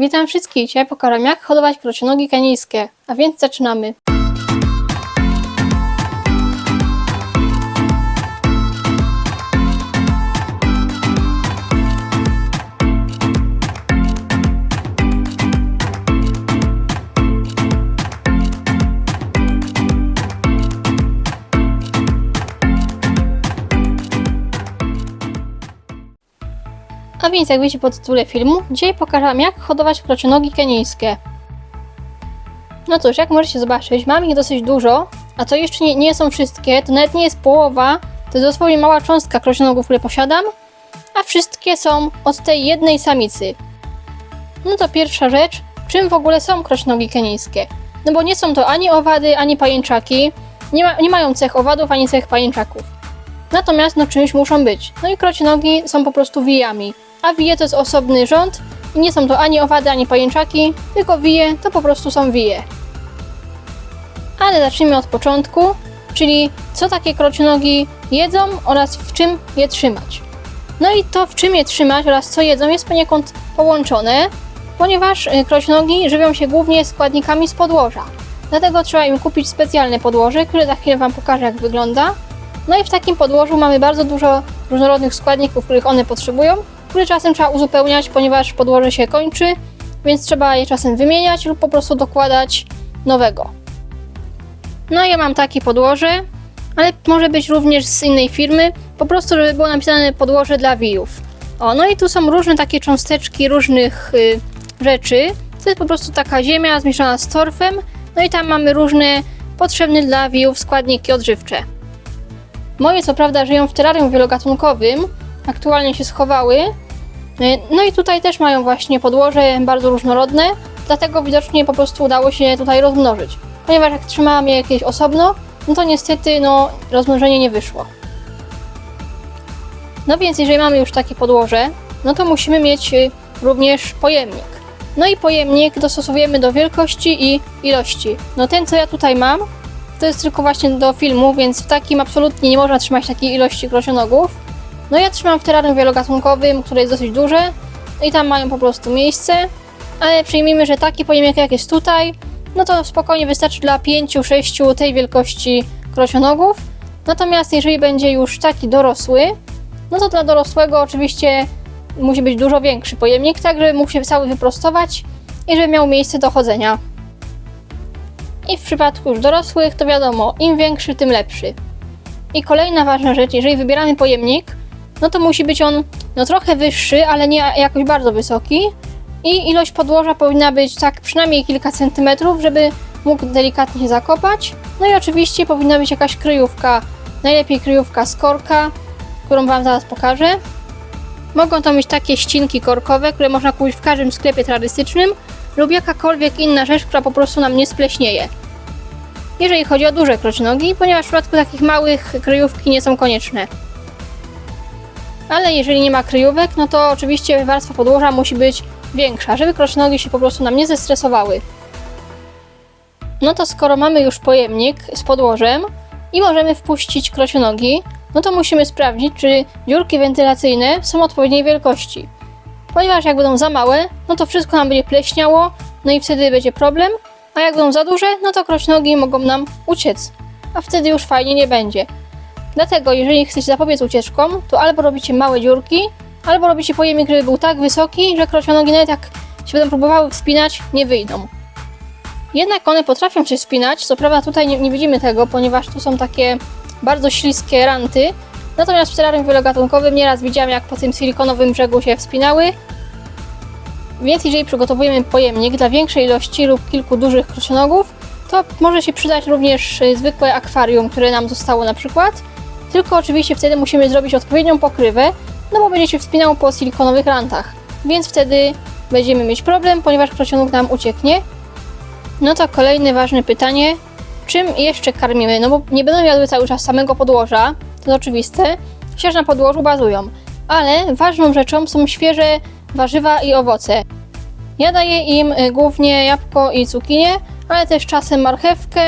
Witam wszystkich. Dzisiaj pokażę jak hodować krocionogi kenijskie. A więc zaczynamy. A więc jak wiecie po tytule filmu, dzisiaj pokażę jak hodować krocionogi kenijskie. No cóż, jak możecie zobaczyć, mam ich dosyć dużo, a to jeszcze nie, nie są wszystkie, to nawet nie jest połowa, to jest dosłownie mała cząstka krocionogów, które posiadam, a wszystkie są od tej jednej samicy. No to pierwsza rzecz, czym w ogóle są krocionogi kenijskie? No bo nie są to ani owady, ani pajęczaki, nie, ma, nie mają cech owadów, ani cech pajęczaków. Natomiast no czymś muszą być. No i krocionogi są po prostu wijami. A wije to jest osobny rząd i nie są to ani owady, ani pajęczaki, tylko wije to po prostu są wije. Ale zacznijmy od początku, czyli co takie krocionogi jedzą oraz w czym je trzymać. No i to w czym je trzymać oraz co jedzą jest poniekąd połączone, ponieważ y, krocionogi żywią się głównie składnikami z podłoża. Dlatego trzeba im kupić specjalne podłoże, które za chwilę Wam pokażę jak wygląda. No i w takim podłożu mamy bardzo dużo różnorodnych składników, których one potrzebują, które czasem trzeba uzupełniać, ponieważ podłoże się kończy, więc trzeba je czasem wymieniać lub po prostu dokładać nowego. No ja mam takie podłoże, ale może być również z innej firmy, po prostu żeby było napisane podłoże dla wijów. O, no i tu są różne takie cząsteczki różnych y, rzeczy. To jest po prostu taka ziemia zmieszana z torfem, no i tam mamy różne potrzebne dla wijów składniki odżywcze. Moje co prawda żyją w terrarium wielogatunkowym, aktualnie się schowały. Y, No i tutaj też mają właśnie podłoże bardzo różnorodne, dlatego widocznie po prostu udało się tutaj rozmnożyć. Ponieważ jak trzymałam je jakieś osobno, no to niestety no, rozmnożenie nie wyszło. No więc jeżeli mamy już takie podłoże, no to musimy mieć y, również pojemnik. No i pojemnik dostosowujemy do wielkości i ilości. No ten co ja tutaj mam, to jest tylko właśnie do filmu, więc w takim absolutnie nie można trzymać takiej ilości krosionogów. No ja trzymam w terrarium wielogatunkowym, które jest dosyć duże i tam mają po prostu miejsce, ale przyjmijmy, że taki pojemnik jak jest tutaj, no to spokojnie wystarczy dla 5-6 tej wielkości krosionogów. Natomiast jeżeli będzie już taki dorosły, no to dla dorosłego oczywiście musi być dużo większy pojemnik, tak żeby mógł się cały wyprostować i żeby miał miejsce do chodzenia. I w przypadku już dorosłych, to wiadomo, im większy, tym lepszy. I kolejna ważna rzecz, jeżeli wybieramy pojemnik, no to musi być on no trochę wyższy, ale nie jakoś bardzo wysoki. I ilość podłoża powinna być tak przynajmniej kilka centymetrów, żeby mógł delikatnie zakopać. No i oczywiście powinna być jakaś kryjówka, najlepiej kryjówka z korka, którą Wam zaraz pokażę. Mogą to być takie ścinki korkowe, które można kupić w każdym sklepie turystycznym lub jakakolwiek inna rzecz, która po prostu nam nie spleśnieje. Jeżeli chodzi o duże krocznogi, ponieważ w przypadku takich małych kryjówki nie są konieczne. Ale jeżeli nie ma kryjówek, no to oczywiście warstwa podłoża musi być większa, żeby krocznogi się po prostu nam nie zestresowały. No to skoro mamy już pojemnik z podłożem i możemy wpuścić krocionogi, no to musimy sprawdzić, czy dziurki wentylacyjne są odpowiedniej wielkości. Ponieważ jak będą za małe, no to wszystko nam będzie pleśniało, no i wtedy będzie problem, a jak będą za duże, no to kroćnogi mogą nam uciec, a wtedy już fajnie nie będzie. Dlatego, jeżeli chcecie zapobiec ucieczkom, to albo robicie małe dziurki, albo robicie pojemnik, żeby był tak wysoki, że krocionogi nawet jak się będą próbowały wspinać, nie wyjdą. Jednak one potrafią się wspinać, co prawda tutaj nie, nie widzimy tego, ponieważ tu są takie bardzo śliskie ranty, natomiast w terrarium wielogatunkowym nieraz widziałam, jak po tym silikonowym brzegu się wspinały, więc jeżeli przygotowujemy pojemnik dla większej ilości lub kilku dużych krocionogów, to może się przydać również y, zwykłe akwarium, które nam zostało na przykład. Tylko oczywiście wtedy musimy zrobić odpowiednią pokrywę, no bo będzie się wspinał po silikonowych rantach. Więc wtedy będziemy mieć problem, ponieważ krocionóg nam ucieknie. No to kolejne ważne pytanie, czym jeszcze karmimy? No bo nie będą jadły cały czas samego podłoża, to oczywiste, chociaż na podłożu bazują. Ale ważną rzeczą są świeże warzywa i owoce. Ja daję im y, głównie jabłko i cukinię, ale też czasem marchewkę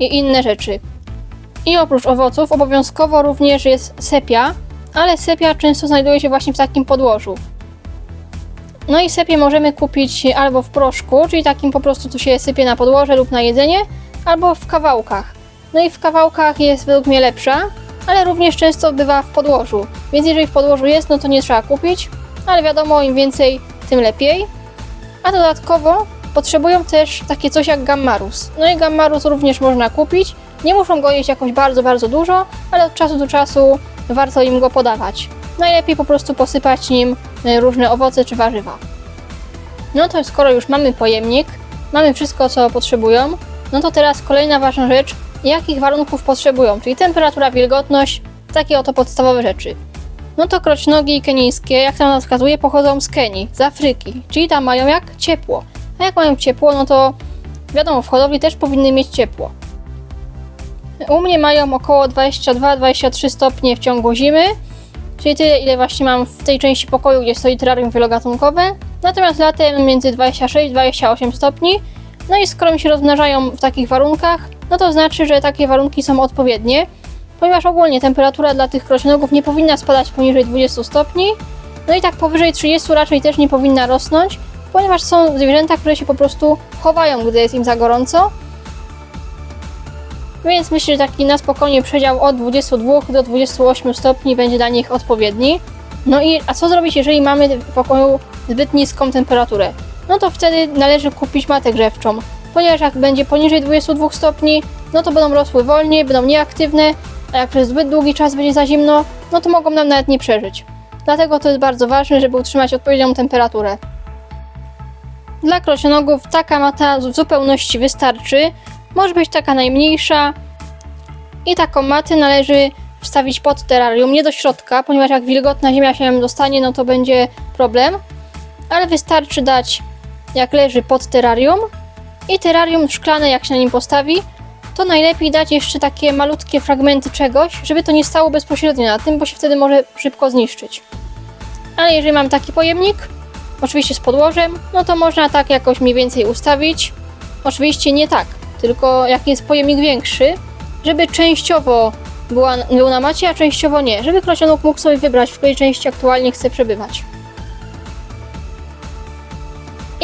i inne rzeczy. I oprócz owoców obowiązkowo również jest sepia, ale sepia często znajduje się właśnie w takim podłożu. No i sepie możemy kupić albo w proszku, czyli takim po prostu tu się sypie na podłoże lub na jedzenie, albo w kawałkach. No i w kawałkach jest według mnie lepsza, ale również często bywa w podłożu. Więc jeżeli w podłożu jest, no to nie trzeba kupić, ale wiadomo, im więcej, tym lepiej. A dodatkowo potrzebują też takie coś jak gammarus. No i gammarus również można kupić. Nie muszą go jeść jakoś bardzo, bardzo dużo, ale od czasu do czasu warto im go podawać. Najlepiej po prostu posypać nim y, różne owoce czy warzywa. No to skoro już mamy pojemnik, mamy wszystko co potrzebują, no to teraz kolejna ważna rzecz, jakich warunków potrzebują, czyli temperatura, wilgotność, takie oto podstawowe rzeczy. No to kroćnogi kenijskie, jak tam wskazuje, pochodzą z Kenii, z Afryki, czyli tam mają jak ciepło. A jak mają ciepło, no to wiadomo, w hodowli też powinny mieć ciepło. U mnie mają około 22-23 stopnie w ciągu zimy, czyli tyle, ile właśnie mam w tej części pokoju, gdzie stoi terrarium wielogatunkowe. Natomiast latem między 26-28 stopni. No i skoro mi się rozmnażają w takich warunkach, no to znaczy, że takie warunki są odpowiednie, ponieważ ogólnie temperatura dla tych krośnogów nie powinna spadać poniżej 20 stopni, no i tak powyżej 30 raczej też nie powinna rosnąć, ponieważ są zwierzęta, które się po prostu chowają, gdy jest im za gorąco. Więc myślę, że taki na spokojnie przedział od 22 do 28 stopni będzie dla nich odpowiedni. No i a co zrobić, jeżeli mamy w pokoju zbyt niską temperaturę? No to wtedy należy kupić matę grzewczą, ponieważ jak będzie poniżej 22 stopni, no to będą rosły wolniej, będą nieaktywne, a jak przez zbyt długi czas będzie za zimno, no to mogą nam nawet nie przeżyć. Dlatego to jest bardzo ważne, żeby utrzymać odpowiednią temperaturę. Dla krosionogów taka mata w zupełności wystarczy. Może być taka najmniejsza. I taką matę należy wstawić pod terrarium, nie do środka, ponieważ jak wilgotna ziemia się dostanie, no to będzie problem. Ale wystarczy dać, jak leży pod terrarium. I terrarium szklane, jak się na nim postawi, to najlepiej dać jeszcze takie malutkie fragmenty czegoś, żeby to nie stało bezpośrednio na tym, bo się wtedy może szybko zniszczyć. Ale jeżeli mam taki pojemnik, oczywiście z podłożem, no to można tak jakoś mniej więcej ustawić. Oczywiście nie tak, tylko jak jest pojemnik większy, żeby częściowo była, był na macie, a częściowo nie, żeby krosionok mógł sobie wybrać, w której części aktualnie chce przebywać.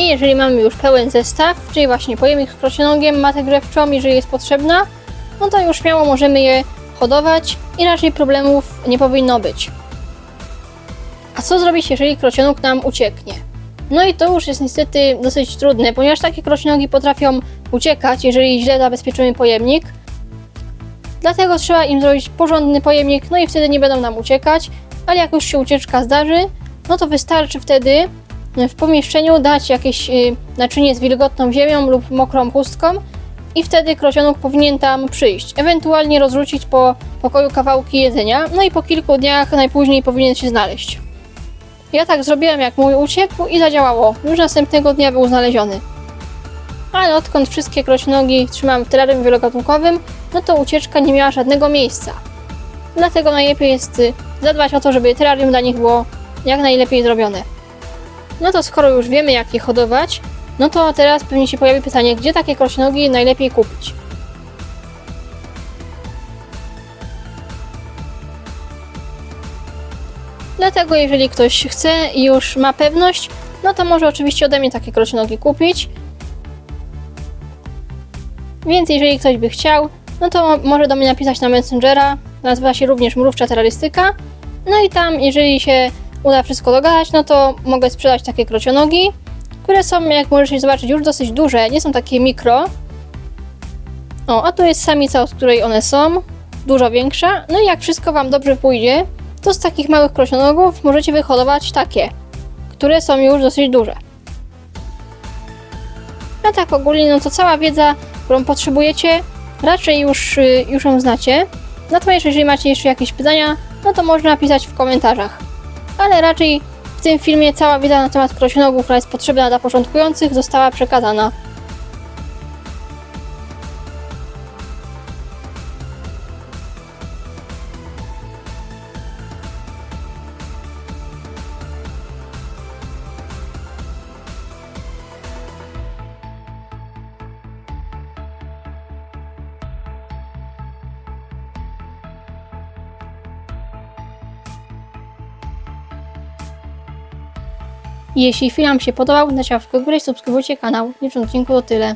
I jeżeli mamy już pełen zestaw, czyli właśnie pojemnik z krosionogiem, matę grzewczą, jeżeli jest potrzebna, no to już śmiało możemy je hodować i raczej problemów nie powinno być. A co zrobić, jeżeli krocionog nam ucieknie? No i to już jest niestety dosyć trudne, ponieważ takie krocionogi potrafią uciekać, jeżeli źle zabezpieczymy pojemnik. Dlatego trzeba im zrobić porządny pojemnik, no i wtedy nie będą nam uciekać, ale jak już się ucieczka zdarzy, no to wystarczy wtedy w pomieszczeniu dać jakieś y, naczynie z wilgotną ziemią lub mokrą pustką i wtedy krocionok powinien tam przyjść. Ewentualnie rozrzucić po pokoju kawałki jedzenia, no i po kilku dniach najpóźniej powinien się znaleźć. Ja tak zrobiłem, jak mój uciekł i zadziałało. Już następnego dnia był znaleziony. Ale odkąd wszystkie kroćnogi trzymam w terrarium wielogatunkowym, no to ucieczka nie miała żadnego miejsca. Dlatego najlepiej jest y, zadbać o to, żeby terrarium dla nich było jak najlepiej zrobione. No to skoro już wiemy, jak je hodować, no to teraz pewnie się pojawi pytanie, gdzie takie kroćnogi najlepiej kupić. Dlatego jeżeli ktoś chce i już ma pewność, no to może oczywiście ode mnie takie kroćnogi kupić. Więc jeżeli ktoś by chciał, no to mo- może do mnie napisać na Messengera, nazywa się również Mrówcza Terrorystyka. No i tam, jeżeli się uda wszystko dogadać, no to mogę sprzedać takie krocionogi, które są, jak możecie zobaczyć, już dosyć duże, nie są takie mikro. O, a tu jest samica, od której one są, dużo większa. No i jak wszystko Wam dobrze pójdzie, to z takich małych krosionogów możecie wyhodować takie, które są już dosyć duże. A tak ogólnie, no to cała wiedza, którą potrzebujecie, raczej już, y, już ją znacie. Natomiast jeżeli macie jeszcze jakieś pytania, no to można napisać w komentarzach. Ale raczej w tym filmie cała wiedza na temat krosionogów, która jest potrzebna dla początkujących, została przekazana. Jeśli film się podobał, dajcie łapkę w górę i subskrybujcie kanał. W dzisiejszym odcinku to tyle.